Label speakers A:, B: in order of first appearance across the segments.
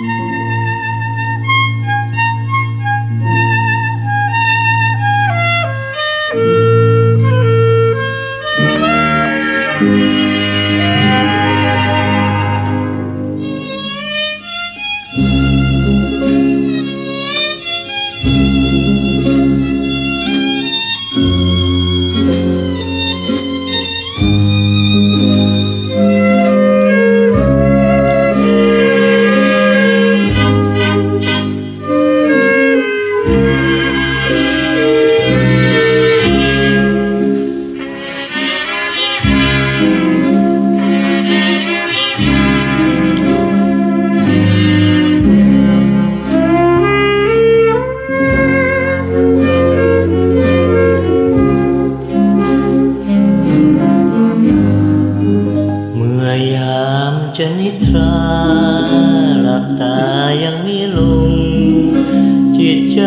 A: เจะนิทราหลับตายังมีลมจิตใจ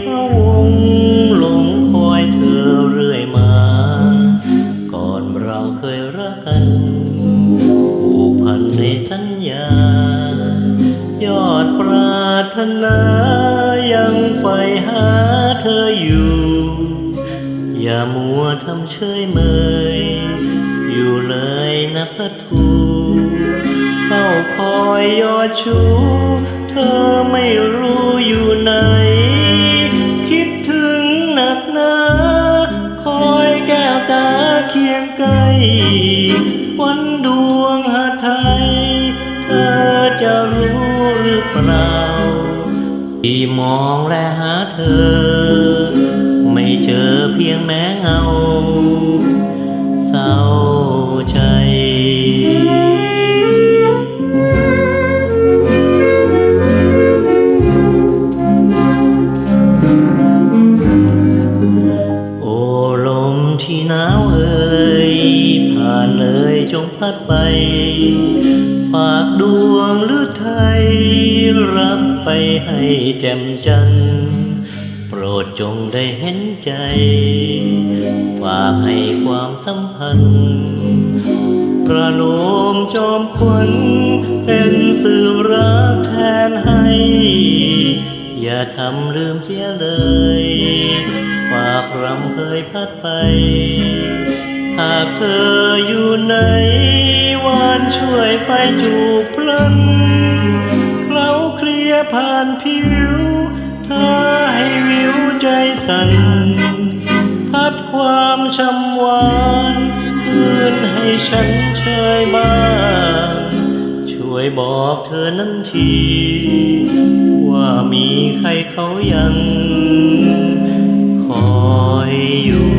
A: พะวงหลงคอยเธอเรื่อยมา ก่อนเราเคยรักกันผูกพันในสัญญา ยอดปรารถนายังใฝ่หาเธออยู่ อย่ามัวทำเฉยเมยอยู่เลยนะพระทู เฝ้าคอยยอดชู เธอไม่รู้อยู่ไหน คิดถึงหนักหนาคอยแก้วตาเคียงใกลวันดวงหาไทย เธอจะรู้หรือเปล่า ที่มองและหาเธอ ไม่เจอเพียงแม้เงา หนาวเอ่ยผ่านเลยจงพัดไป ฝากดวงหรือไทย รับไปให้แจ่มจันทร์โปรดจงได้เห็นใจ ฝากให้ความสัมพันธ์ประโลมจอมควันเป็นสื่อรักแทนให้ อย่าทำลืมเสียเลยฝากรำเคยพัดไป หากเธออยู่ไหนวานช่วยไปจูบพลันเคล้าเคลียผ่านผิวเธอให้วิวใจสั่นพัดความช้ำหวานคืนให้ฉันเชยบ้างช่ว ยบอกเธอนั้นที ว่ามีใครเขายัง คอยอยู่